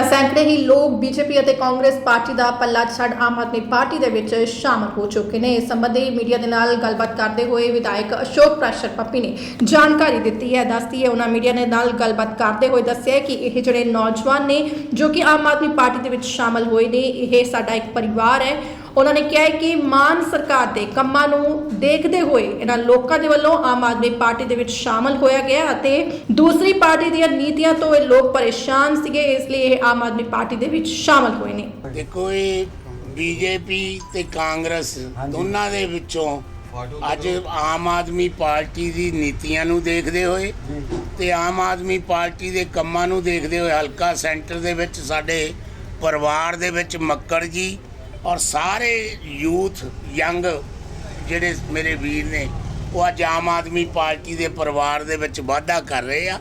ਤਾਂ ਸੈਂਕੜੇ ਹੀ ਲੋਕ ਬੀਜੇਪੀ ਅਤੇ ਕਾਂਗਰਸ ਪਾਰਟੀ ਦਾ ਪੱਲਾ ਛੱਡ ਆਮ ਆਦਮੀ ਪਾਰਟੀ ਦੇ ਵਿੱਚ ਸ਼ਾਮਲ ਹੋ ਚੁੱਕੇ ਨੇ। ਇਸ ਸੰਬੰਧੀ ਮੀਡੀਆ ਦੇ ਨਾਲ ਗੱਲਬਾਤ ਕਰਦੇ ਹੋਏ ਵਿਧਾਇਕ ਅਸ਼ੋਕ ਪ੍ਰਾਸ਼ਰ ਪੱਪੀ ਨੇ ਜਾਣਕਾਰੀ ਦਿੱਤੀ ਹੈ। ਦੱਸਦੀ ਹੈ, ਉਹਨਾਂ ਮੀਡੀਆ ਦੇ ਨਾਲ ਗੱਲਬਾਤ ਕਰਦੇ ਹੋਏ ਦੱਸਿਆ ਕਿ ਇਹ ਜਿਹੜੇ ਨੌਜਵਾਨ ਨੇ ਜੋ ਕਿ ਆਮ ਆਦਮੀ ਪਾਰਟੀ ਦੇ ਵਿੱਚ ਸ਼ਾਮਲ ਹੋਏ ਨੇ, ਇਹ ਸਾਡਾ ਇੱਕ ਪਰਿਵਾਰ ਹੈ। ਉਹਨਾਂ ਨੇ ਕਿਹਾ ਕਿ ਮਾਨ ਸਰਕਾਰ ਦੇ ਕੰਮਾਂ ਨੂੰ ਦੇਖਦੇ ਹੋਏ ਇਹਨਾਂ ਲੋਕਾਂ ਦੇ ਵੱਲੋਂ ਆਮ ਆਦਮੀ ਪਾਰਟੀ ਦੇ ਵਿੱਚ ਸ਼ਾਮਲ ਹੋਇਆ ਗਿਆ ਅਤੇ ਦੂਸਰੀ ਪਾਰਟੀ ਦੀਆਂ ਨੀਤੀਆਂ ਤੋਂ ਇਹ ਲੋਕ ਪਰੇਸ਼ਾਨ ਸੀਗੇ ਇਸ ਲਈ ਇਹ ਆਮ ਆਦਮੀ ਪਾਰਟੀ ਦੇ ਵਿੱਚ ਸ਼ਾਮਲ ਹੋਏ ਨੇ। ਦੇਖੋ ਇਹ ਬੀਜੇਪੀ ਤੇ ਕਾਂਗਰਸ ਦੋਨਾਂ ਦੇ ਵਿੱਚੋਂ ਅੱਜ ਆਮ ਆਦਮੀ ਪਾਰਟੀ ਦੀ ਨੀਤੀਆਂ ਨੂੰ ਦੇਖਦੇ ਹੋਏ ਤੇ ਆਮ ਆਦਮੀ ਪਾਰਟੀ ਦੇ ਕੰਮਾਂ ਨੂੰ ਦੇਖਦੇ ਹੋਏ ਹਲਕਾ ਸੈਂਟਰ ਦੇ ਵਿੱਚ ਸਾਡੇ ਪਰਿਵਾਰ ਦੇ ਵਿੱਚ ਮੱਕੜ ਜੀ ਔਰ ਸਾਰੇ ਯੂਥ, ਯੰਗ ਜਿਹੜੇ ਮੇਰੇ ਵੀਰ ਨੇ, ਉਹ ਅੱਜ ਆਮ ਆਦਮੀ ਪਾਰਟੀ ਦੇ ਪਰਿਵਾਰ ਦੇ ਵਿੱਚ ਵਾਧਾ ਕਰ ਰਹੇ ਆ।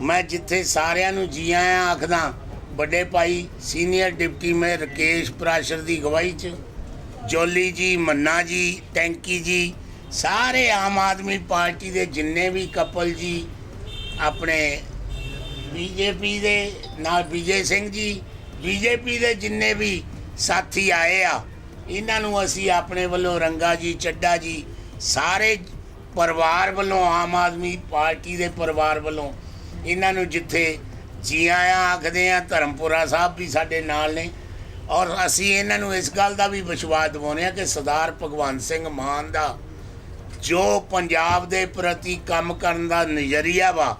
ਮੈਂ ਜਿੱਥੇ ਸਾਰਿਆਂ ਨੂੰ ਜੀ ਆਇਆਂ ਆਖਦਾ, ਵੱਡੇ ਭਾਈ, senior deputy mayor Rakesh Parashar ਦੀ ਅਗਵਾਈ 'ਚ, ਜੋਲੀ ਜੀ, ਮੰਨਾ ਜੀ, ਟੈਂਕੀ ਜੀ, ਸਾਰੇ ਆਮ ਆਦਮੀ ਪਾਰਟੀ ਦੇ ਜਿੰਨੇ ਵੀ ਕਪਲ ਜੀ, ਆਪਣੇ ਬੀਜੇਪੀ ਦੇ, ਨਾਲ ਵਿਜੇ ਸਿੰਘ ਜੀ, ਬੀਜੇਪੀ ਦੇ ਜਿੰਨੇ ਵੀ ਸਾਥੀ ਆਏ ਆ। ਇਹਨਾਂ ਨੂੰ ਅਸੀਂ ਆਪਣੇ ਵੱਲੋਂ ਰੰਗਾ ਜੀ, ਚੱਡਾ ਜੀ, ਸਾਰੇ ਪਰਿਵਾਰ ਵੱਲੋਂ, ਆਮ ਆਦਮੀ ਪਾਰਟੀ ਦੇ ਪਰਿਵਾਰ ਵੱਲੋਂ ਇਹਨਾਂ ਨੂੰ ਜਿੱਥੇ ਜੀ ਆਇਆਂ ਆਖਦੇ ਆ, ਧਰਮਪੁਰਾ ਸਾਹਿਬ ਵੀ ਸਾਡੇ ਨਾਲ ਨੇ। ਔਰ ਅਸੀਂ ਇਹਨਾਂ ਨੂੰ ਇਸ ਗੱਲ ਦਾ ਵੀ ਵਿਸ਼ਵਾਸ ਦਿਵਾਉਂਦੇ ਆ ਕਿ ਸਰਦਾਰ ਭਗਵੰਤ ਸਿੰਘ ਮਾਨ ਦਾ ਜੋ ਪੰਜਾਬ ਦੇ ਪ੍ਰਤੀ ਕੰਮ ਕਰਨ ਦਾ ਨਜ਼ਰੀਆ ਵਾ,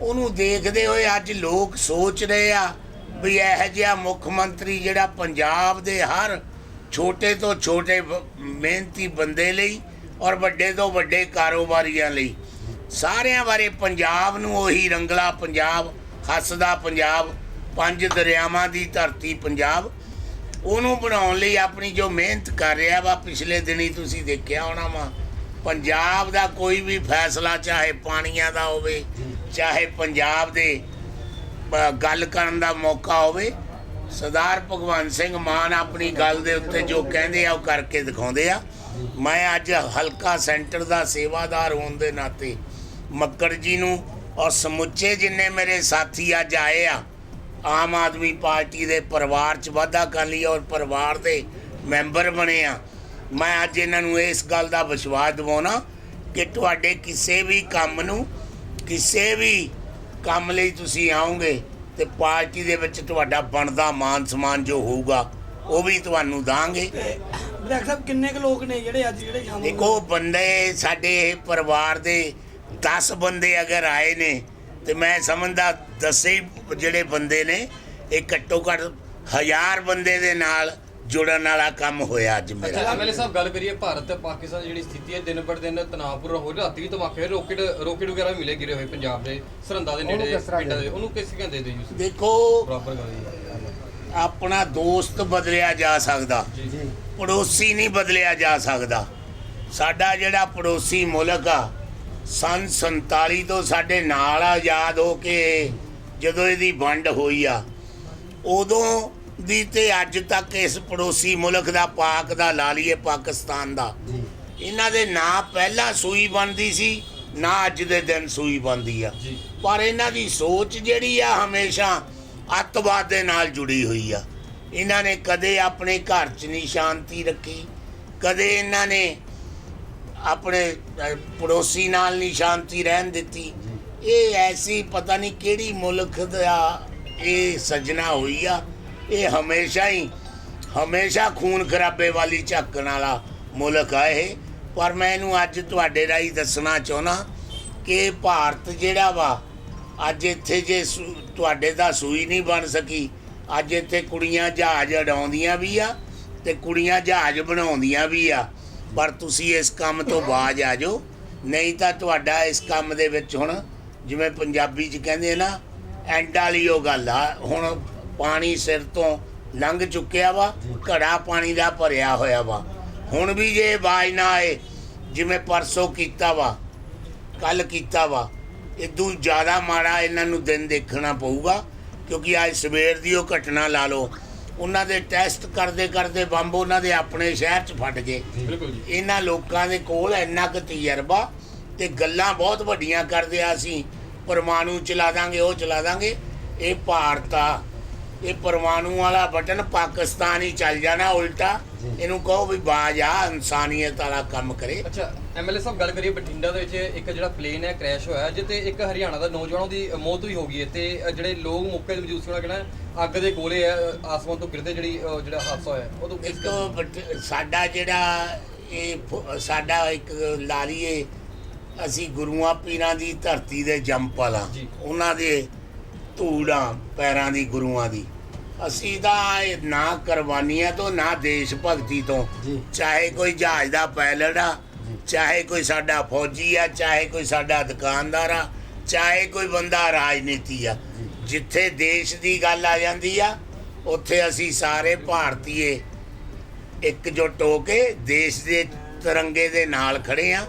ਉਹਨੂੰ ਦੇਖਦੇ ਹੋਏ ਅੱਜ ਲੋਕ ਸੋਚ ਰਹੇ ਆ ਵੀ ਇਹ ਜਿਹਾ ਮੁੱਖ ਮੰਤਰੀ ਜਿਹੜਾ ਪੰਜਾਬ ਦੇ ਹਰ ਛੋਟੇ ਤੋਂ ਛੋਟੇ ਮਿਹਨਤੀ ਬੰਦੇ ਲਈ ਔਰ ਵੱਡੇ ਤੋਂ ਵੱਡੇ ਕਾਰੋਬਾਰੀਆਂ ਲਈ। ਸਾਰਿਆਂ ਬਾਰੇ ਪੰਜਾਬ ਨੂੰ ਉਹੀ ਰੰਗਲਾ ਪੰਜਾਬ, ਹੱਸਦਾ ਪੰਜਾਬ, ਪੰਜ ਦਰਿਆਵਾਂ ਦੀ ਧਰਤੀ ਪੰਜਾਬ। ਉਹਨੂੰ ਬਣਾਉਣ ਲਈ ਆਪਣੀ ਜੋ ਮਿਹਨਤ ਕਰ ਰਿਹਾ ਵਾ, ਪਿਛਲੇ ਦਿਨੀ ਤੁਸੀਂ ਦੇਖਿਆ ਹੋਣਾ ਵਾ, ਪੰਜਾਬ ਦਾ ਕੋਈ ਵੀ ਫੈਸਲਾ ਚਾਹੇ ਪਾਣੀਆਂ ਦਾ ਹੋਵੇ, ਚਾਹੇ ਪੰਜਾਬ ਦੇ ਗੱਲ ਕਰਨ ਦਾ ਮੌਕਾ ਹੋਵੇ, ਸਰਦਾਰ ਭਗਵੰਤ ਸਿੰਘ ਮਾਨ ਆਪਣੀ ਗੱਲ ਦੇ ਉੱਤੇ ਜੋ ਕਹਿੰਦੇ ਆ, ਉਹ ਕਰਕੇ ਦਿਖਾਉਂਦੇ ਆ। ਮੈਂ ਅੱਜ ਹਲਕਾ ਸੈਂਟਰ ਦਾ ਸੇਵਾਦਾਰ ਹੋਣ ਦੇ ਨਾਤੇ ਮੱਕੜ ਜੀ ਨੂੰ ਔਰ ਸਮੁੱਚੇ ਜਿੰਨੇ ਮੇਰੇ ਸਾਥੀ ਅੱਜ ਆਏ ਆ, ਆਮ ਆਦਮੀ ਪਾਰਟੀ ਦੇ ਪਰਿਵਾਰ 'ਚ ਵਾਧਾ ਕਰ ਲਈ ਔਰ ਪਰਿਵਾਰ ਦੇ ਮੈਂਬਰ ਬਣੇ ਆ। ਮੈਂ ਅੱਜ ਇਹਨਾਂ ਨੂੰ ਇਸ ਗੱਲ ਦਾ ਵਿਸ਼ਵਾਸ ਦਿਵਾਉਣਾ ਕਿ ਤੁਹਾਡੇ ਕਿਸੇ ਵੀ ਕੰਮ ਨੂੰ, ਕਿਸੇ ਵੀ ਕੰਮ ਲਈ ਤੁਸੀਂ ਆਓਗੇ ਤੇ ਪਾਰਟੀ ਦੇ ਵਿੱਚ ਤੁਹਾਡਾ ਬਣਦਾ ਮਾਨ ਸਨਮਾਨ ਜੋ ਹੋਊਗਾ ਉਹ ਵੀ ਤੁਹਾਨੂੰ ਦਾਂਗੇ। ਵਿਧਾਇਕ ਸਾਹਿਬ ਕਿੰਨੇ ਕੁ ਲੋਕ ਨੇ ਜਿਹੜੇ ਅੱਜ ਜਿਹੜੇ ਸ਼ਾਮਲ ਦੇਖੋ ਬੰਦੇ ਸਾਡੇ ਪਰਿਵਾਰ ਦੇ 10 ਬੰਦੇ ਅਗਰ ਆਏ ਨੇ ਤੇ ਮੈਂ ਸਮਝਦਾ ਦਸੇ ਜਿਹੜੇ ਬੰਦੇ ਨੇ ਇਹ ਘੱਟੋ ਘੱਟ ਹਜ਼ਾਰ ਬੰਦੇ ਦੇ ਨਾਲ ਜੁੜਨ ਵਾਲਾ ਕੰਮ ਹੋਇਆ ਅੱਜ ਮੇਰਾ। ਐਮਐਲਏ ਸਾਹਿਬ ਗੱਲ ਕਰੀਏ ਭਾਰਤ ਤੇ ਪਾਕਿਸਤਾਨ ਦੀ ਜਿਹੜੀ ਸਥਿਤੀ ਹੈ ਦਿਨ ਪਰ ਦਿਨ ਤਣਾਅਪੂਰਨ ਹੋ ਰਹੀ ਰਾਤੀ ਵੀ ਧਮਾਕੇ ਰੋਕਟ ਰੋਕਟ ਵਗੈਰਾ ਮਿਲੇ ਗਿਰੇ ਹੋਏ ਪੰਜਾਬ ਦੇ ਸਰਹੰਦਾਂ ਦੇ ਨੇੜੇ ਪਿੰਡਾਂ ਦੇ। ਉਹਨੂੰ ਕਿਸ ਕਹਿੰਦੇ ਤੁਸੀਂ ਤੁਸੀਂ? ਦੇਖੋ ਬਰਾਬਰ ਗੱਲ ਜੀ ਆਪਣਾ ਦੋਸਤ ਬਦਲਿਆ ਜਾ ਸਕਦਾ। ਪੜੋਸੀ ਨਹੀਂ ਬਦਲਿਆ ਜਾ ਸਕਦਾ। ਸਾਡਾ ਜਿਹੜਾ ਪੜੋਸੀ ਮੁਲਕ ਆ ਸੰਨ 47 ਤੋਂ ਸਾਡੇ ਨਾਲ ਆ ਯਾਦ ਹੋ ਕੇ ਜਦੋਂ ਇਹਦੀ ਵੰਡ ਹੋਈ ਆ ਉਦੋਂ ਦੀ ਤੇ ਅੱਜ ਤੱਕ ਇਸ ਪੜੋਸੀ ਮੁਲਕ ਦਾ ਪਾਕ ਦਾ ਲਾ ਲਈਏ ਪਾਕਿਸਤਾਨ ਦਾ। ਇਹਨਾਂ ਦੇ ਨਾਂ ਪਹਿਲਾਂ ਸੂਈ ਬਣਦੀ ਸੀ ਨਾ ਅੱਜ ਦੇ ਦਿਨ ਸੂਈ ਬਣਦੀ ਆ। ਪਰ ਇਹਨਾਂ ਦੀ ਸੋਚ ਜਿਹੜੀ ਆ ਹਮੇਸ਼ਾ ਅੱਤਵਾਦ ਦੇ ਨਾਲ ਜੁੜੀ ਹੋਈ ਆ। ਇਹਨਾਂ ਨੇ ਕਦੇ ਆਪਣੇ ਘਰ 'ਚ ਨਹੀਂ ਸ਼ਾਂਤੀ ਰੱਖੀ ਕਦੇ ਇਹਨਾਂ ਨੇ ਆਪਣੇ ਪੜੋਸੀ ਨਾਲ ਨਹੀਂ ਸ਼ਾਂਤੀ ਰਹਿਣ ਦਿੱਤੀ। ਇਹ ਐਸੀ ਪਤਾ ਨਹੀਂ ਕਿਹੜੀ ਮੁਲਕ ਦਾ ਇਹ ਸਜਣਾ ਹੋਈ ਆ ਇਹ ਹਮੇਸ਼ਾ ਹੀ, ਹਮੇਸ਼ਾ ਖੂਨ ਖਰਾਬੇ ਵਾਲੀ ਝਾਕਣ ਵਾਲਾ ਮੁਲਕ ਆ ਇਹ। ਪਰ ਮੈਂ ਇਹਨੂੰ ਅੱਜ ਤੁਹਾਡੇ ਰਾਹੀਂ ਦੱਸਣਾ ਚਾਹੁੰਦਾ ਕਿ ਭਾਰਤ ਜਿਹੜਾ ਵਾ, ਅੱਜ ਇੱਥੇ ਜੇ ਸੂ- ਤੁਹਾਡੇ ਦਾ ਸੂਈ ਨਹੀਂ ਬਣ ਸਕੀ। ਅੱਜ ਇੱਥੇ ਕੁੜੀਆਂ ਜਹਾਜ਼ ਉਡਾਉਂਦੀਆਂ ਵੀ ਆ ਤੇ ਕੁੜੀਆਂ ਜਹਾਜ਼ ਬਣਾਉਂਦੀਆਂ ਵੀ ਆ। ਪਰ ਤੁਸੀਂ ਇਸ ਕੰਮ ਤੋਂ ਬਾਜ ਆ ਜਾਓ। ਨਹੀਂ ਤਾਂ ਤੁਹਾਡਾ ਇਸ ਕੰਮ ਦੇ ਵਿੱਚ ਹੁਣ, ਜਿਵੇਂ ਪੰਜਾਬੀ 'ਚ ਕਹਿੰਦੇ ਨਾ ਐਂਡ ਵਾਲੀ ਉਹ ਗੱਲ ਆ। ਹੁਣ ਪਾਣੀ ਸਿਰ ਤੋਂ ਲੰਘ ਚੁੱਕਿਆ ਵਾ ਘੜਾ ਪਾਣੀ ਦਾ ਭਰਿਆ ਹੋਇਆ ਵਾ। ਹੁਣ ਵੀ ਜੇ ਆਵਾਜ਼ ਨਾ ਆਏ ਜਿਵੇਂ ਪਰਸੋਂ ਕੀਤਾ ਵਾ ਕੱਲ ਕੀਤਾ ਵਾ ਇਦੋਂ ਜ਼ਿਆਦਾ ਮਾੜਾ ਇਹਨਾਂ ਨੂੰ ਦਿਨ ਦੇਖਣਾ ਪਊਗਾ ਕਿਉਂਕਿ ਅੱਜ ਸਵੇਰ ਦੀ ਉਹ ਘਟਨਾ ਲਾ ਲਓ। ਉਹਨਾਂ ਦੇ ਟੈਸਟ ਕਰਦੇ ਕਰਦੇ ਬੰਬ ਉਹਨਾਂ ਦੇ ਆਪਣੇ ਸ਼ਹਿਰ 'ਚ ਫਟ ਗਏ। ਇਹਨਾਂ ਲੋਕਾਂ ਦੇ ਕੋਲ ਇੰਨਾ ਕੁ ਤਜਰਬਾ ਤੇ ਗੱਲਾਂ ਬਹੁਤ ਵੱਡੀਆਂ ਕਰਦੇ ਆ ਅਸੀਂ। ਪਰਮਾਣੂ ਚਲਾ ਦਾਂਗੇ ਉਹ ਚਲਾ ਦਾਂਗੇ। ਇਹ ਭਾਰਤ ਆ। ਇਹ ਪਰਮਾਣੂ ਵਾਲਾ ਬਟਨ ਪਾਕਿਸਤਾਨ ਹੀ ਚੱਲ ਜਾਣਾ ਉਲਟਾ। ਇਹਨੂੰ ਕਹੋ ਵੀ ਬਾਜ ਆ ਇਨਸਾਨੀਅਤ ਵਾਲਾ ਕੰਮ ਕਰੇ। ਅੱਛਾ ਐਮਐਲਏ ਸਾਹਿਬ ਗੱਲ ਕਰੀਏ ਬਠਿੰਡਾ ਦੇ ਵਿੱਚ ਇੱਕ ਜਿਹੜਾ ਪਲੇਨ ਹੈ ਕ੍ਰੈਸ਼ ਹੋਇਆ ਜਿੱਤੇ ਇੱਕ ਹਰਿਆਣਾ ਦਾ ਨੌਜਵਾਨ ਦੀ ਮੌਤ ਵੀ ਹੋ ਗਈ ਹੈ ਤੇ ਜਿਹੜੇ ਲੋਕ ਮੌਕੇ ਤੇ ਮੌਜੂਦ ਸੀ ਉਹਨਾਂ ਕਹਿਣਾ ਅੱਗ ਦੇ ਗੋਲੇ ਆ ਆਸਮਾਨ ਤੋਂ ਗਿਰਦੇ ਜਿਹੜੀ ਜਿਹੜਾ ਹਾਦਸਾ ਹੋਇਆ ਉਦੋਂ ਇੱਕ ਸਾਡਾ ਜਿਹੜਾ ਇਹ ਸਾਡਾ ਇੱਕ ਲਾ ਲਈਏ ਅਸੀਂ ਗੁਰੂਆਂ ਪੀਰਾਂ ਦੀ ਧਰਤੀ ਦੇ ਜੰਪਲ ਆ। ਉਹਨਾਂ ਦੇ ਧੂੜਾਂ ਪੈਰਾਂ ਦੀ ਗੁਰੂਆਂ ਦੀ। ਅਸੀਂ ਤਾਂ ਇਹ ਨਾ ਕੁਰਬਾਨੀਆਂ ਤੋਂ ਨਾ ਦੇਸ਼ ਭਗਤੀ ਤੋਂ। ਚਾਹੇ ਕੋਈ ਜਹਾਜ਼ ਦਾ ਪਾਇਲਟ ਆ ਚਾਹੇ ਕੋਈ ਸਾਡਾ ਫੌਜੀ ਆ ਚਾਹੇ ਕੋਈ ਸਾਡਾ ਦੁਕਾਨਦਾਰ ਆ ਚਾਹੇ ਕੋਈ ਬੰਦਾ ਰਾਜਨੀਤੀ ਆ। ਜਿੱਥੇ ਦੇਸ਼ ਦੀ ਗੱਲ ਆ ਜਾਂਦੀ ਆ ਉੱਥੇ ਅਸੀਂ ਸਾਰੇ ਭਾਰਤੀਏ ਇਕਜੁੱਟ ਹੋ ਕੇ ਦੇਸ਼ ਦੇ ਤਿਰੰਗੇ ਦੇ ਨਾਲ ਖੜੇ ਆ।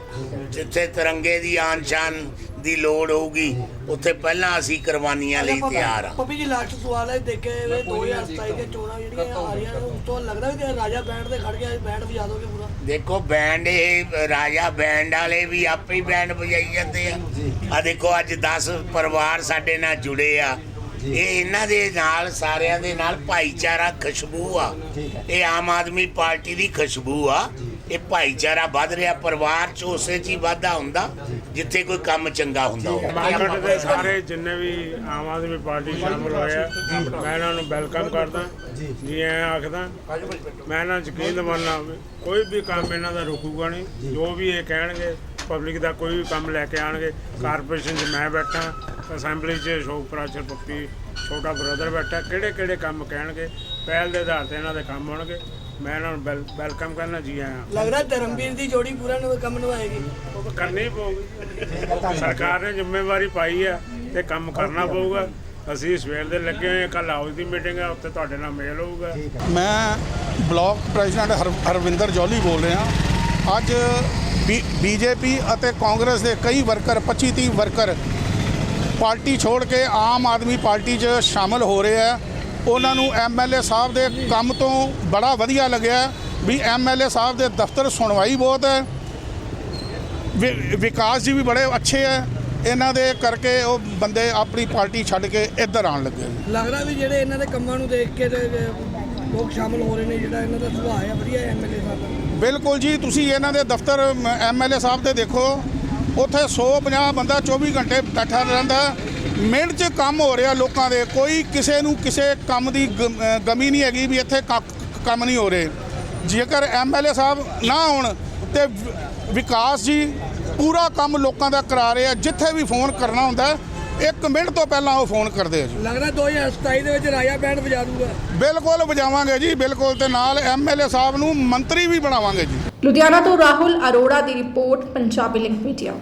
ਜਿੱਥੇ ਤਿਰੰਗੇ ਦੀ ਆਨ ਸ਼ਾਨ ਦੀ ਲੋੜ ਹੋਊਗੀ ਉੱਥੇ ਪਹਿਲਾਂ ਅਸੀਂ ਕੁਰਬਾਨੀਆਂ ਲਈ ਤਿਆਰ ਆ। ਪੱਪੀ ਜੀ ਲਾਸਟ ਸਵਾਲ ਹੈ ਦੇਖੇ ਵੇ 2027 ਦੇ ਚੋਣਾਂ ਜਿਹੜੀਆਂ ਆ ਰਹੀਆਂ ਉਸ ਤੋਂ ਲੱਗਦਾ ਵੀ ਕਿ ਰਾਜਾ ਬੈਂਡ ਤੇ ਖੜ ਗਿਆ ਬੈਂਡ ਵਜਾ ਦੋਗੇ ਪੂਰਾ? ਦੇਖੋ ਬੈਂਡ ਇਹ ਰਾਜਾ ਬੈਂਡ ਵਾਲੇ ਵੀ ਆਪੇ ਹੀ ਬੈਂਡ ਵਜਾਈ ਜਾਂਦੇ ਆ। ਆ ਦੇਖੋ ਅੱਜ 10 ਪਰਿਵਾਰ ਸਾਡੇ ਨਾਲ ਜੁੜੇ ਆ। ਇਹ ਇਹਨਾਂ ਦੇ ਨਾਲ ਸਾਰਿਆਂ ਦੇ ਨਾਲ ਭਾਈਚਾਰਾ ਖੁਸ਼ਬੂ ਆ। ਇਹ ਆਮ ਆਦਮੀ ਪਾਰਟੀ ਦੀ ਖੁਸ਼ਬੂ ਆ। ਇਹ ਭਾਈਚਾਰਾ ਵੱਧ ਰਿਹਾ, ਪਰਿਵਾਰ ਚ ਉਸੇ ਚ ਹੀ ਵਾਧਾ ਹੁੰਦਾ, ਜਿੱਥੇ ਕੋਈ ਕੰਮ ਚੰਗਾ ਹੁੰਦਾ ਹੋਵੇ। ਦੇ ਸਾਰੇ ਜਿੰਨੇ ਵੀ ਆਮ ਆਦਮੀ ਪਾਰਟੀ ਸ਼ਾਮਲ ਹੋਏ ਮੈਂ ਇਹਨਾਂ ਨੂੰ ਵੈਲਕਮ ਕਰਦਾ, ਜੀ ਐ ਆਖਦਾ, ਮੈਂ ਇਹਨਾਂ ਨੂੰ ਯਕੀਨ ਦਿਵਾਉਣਾ ਕੋਈ ਵੀ ਕੰਮ ਇਹਨਾਂ ਦਾ ਰੁਕੂਗਾ ਨਹੀਂ, ਜੋ ਵੀ ਇਹ ਕਹਿਣਗੇ, ਪਬਲਿਕ ਦਾ ਕੋਈ ਵੀ ਕੰਮ ਲੈ ਕੇ ਆਣਗੇ, ਕਾਰਪੋਰੇਸ਼ਨ 'ਚ ਮੈਂ ਬੈਠਾ, ਅਸੈਂਬਲੀ 'ਚ ਅਸ਼ੋਕ ਪ੍ਰਾਚਰ ਪੱਪੀ, ਛੋਟਾ ਬ੍ਰਦਰ ਬੈਠਾ ਕਿਹੜੇ ਕਿਹੜੇ ਕੰਮ ਕਹਿਣਗੇ, ਪਹਿਲ ਦੇ ਆਧਾਰ ਤੇ ਇਹਨਾਂ ਦੇ ਕੰਮ ਹੋਣਗੇ ਮੈਂ ਇਹਨਾਂ ਨੂੰ ਵੈਲ- ਵੈਲਕਮ ਕਰਨਾ ਜੀ ਆਇਆਂ ਲੱਗਦਾ ਧਰਮਵੀਰ ਦੀ ਜੋੜੀ ਪੂਰਾ ਨ- ਕੰਮ ਨਿਭਾਏਗੀ। ਕਰਨੀ ਪਊਗੀ। ਸਰਕਾਰ ਨੇ ਜ਼ਿੰਮੇਵਾਰੀ ਪਾਈ ਆ ਤੇ ਕੰਮ ਕਰਨਾ ਪਊਗਾ। ਅਸੀਂ ਸਵੇਰ ਦੇ ਲੱਗੇ ਹੋਏ ਕੱਲ ਹਾਊਸ ਦੀ ਮੀਟਿੰਗ ਆ ਉੱਥੇ ਤੁਹਾਡੇ ਨਾਲ ਮੇਲ ਹੋਊਗਾ। ਮੈਂ ਬਲਾਕ ਪ੍ਰੈਜ਼ੀਡੈਂਟ ਹਰ ਹਰਵਿੰਦਰ ਜੌਲੀ ਬੋਲ ਰਿਹਾ। ਅੱਜ ਬੀਜੇਪੀ ਅਤੇ ਕਾਂਗਰਸ ਦੇ ਕਈ ਵਰਕਰ 25 30 ਵਰਕਰ ਪਾਰਟੀ ਛੋੜ ਕੇ ਆਮ ਆਦਮੀ ਪਾਰਟੀ 'ਚ ਸ਼ਾਮਲ ਹੋ ਰਹੇ ਆ। ਉਹਨਾਂ ਨੂੰ ਐਮਐਲਏ ਸਾਹਿਬ ਦੇ ਕੰਮ ਤੋਂ ਬੜਾ ਵਧੀਆ ਲੱਗਿਆ ਵੀ ਐਮਐਲਏ ਸਾਹਿਬ ਦੇ ਦਫ਼ਤਰ ਸੁਣਵਾਈ ਬਹੁਤ ਹੈ। ਵਿਕਾਸ ਜੀ ਵੀ ਬੜੇ ਅੱਛੇ ਹੈ। ਇਹਨਾਂ ਦੇ ਕਰਕੇ ਉਹ ਬੰਦੇ ਆਪਣੀ ਪਾਰਟੀ ਛੱਡ ਕੇ ਇੱਧਰ ਆਉਣ ਲੱਗੇ ਲੱਗਦਾ ਵੀ ਜਿਹੜੇ ਇਹਨਾਂ ਦੇ ਕੰਮਾਂ ਨੂੰ ਦੇਖ ਕੇ ਲੋਕ ਸ਼ਾਮਲ ਹੋ ਰਹੇ ਨੇ ਜਿਹੜਾ ਇਹਨਾਂ ਦਾ ਸੁਭਾਅ ਹੈ ਵਧੀਆ ਐਮਐਲਏ ਸਾਹਿਬ ਦਾ। ਬਿਲਕੁਲ ਜੀ ਤੁਸੀਂ ਇਹਨਾਂ ਦੇ ਦਫ਼ਤਰ ਐਮਐਲਏ ਸਾਹਿਬ ਦੇ ਦੇਖੋ। ਉੱਥੇ 150 ਬੰਦਾ 24 ਘੰਟੇ ਬੈਠਾ ਰਹਿੰਦਾ। ਮਿੰਟ 'ਚ ਕੰਮ ਹੋ ਰਿਹਾ ਲੋਕਾਂ ਦੇ। ਕੋਈ ਕਿਸੇ ਨੂੰ ਕਿਸੇ ਕੰਮ ਦੀ ਗਮ- ਨਹੀਂ ਹੈਗੀ ਵੀ ਇੱਥੇ ਕੰਮ ਨਹੀਂ ਹੋ ਰਹੇ। ਜੇਕਰ ਐਮਐਲਏ ਸਾਹਿਬ ਨਾ ਹੋਣ ਤੇ ਵਿਕਾਸ ਜੀ ਪੂਰਾ ਕੰਮ ਲੋਕਾਂ ਦਾ ਕਰਾ ਰਹੇ ਆ ਜਿੱਥੇ ਵੀ ਫੋਨ ਕਰਨਾ ਹੁੰਦਾ ਇੱਕ ਮਿੰਟ ਤੋਂ ਪਹਿਲਾਂ ਉਹ ਫੋਨ ਕਰਦੇ ਆ ਜੀ। ਲੱਗਦਾ 2027 ਦੇ ਵਿੱਚ ਰਾਜਾ ਬੈਂਡ ਵਜਾ ਦੂਗਾ। ਬਿਲਕੁਲ ਵਜਾਵਾਂਗੇ ਜੀ ਬਿਲਕੁਲ ਤੇ ਨਾਲ ਐਮਐਲਏ ਸਾਹਿਬ ਨੂੰ ਮੰਤਰੀ ਵੀ ਬਣਾਵਾਂਗੇ ਜੀ। ਲੁਧਿਆਣਾ ਤੋਂ ਰਾਹੁਲ ਅਰੋੜਾ ਦੀ ਰਿਪੋਰਟ ਪੰਜਾਬੀ ਲਿੰਕ ਮੀਡੀਆ।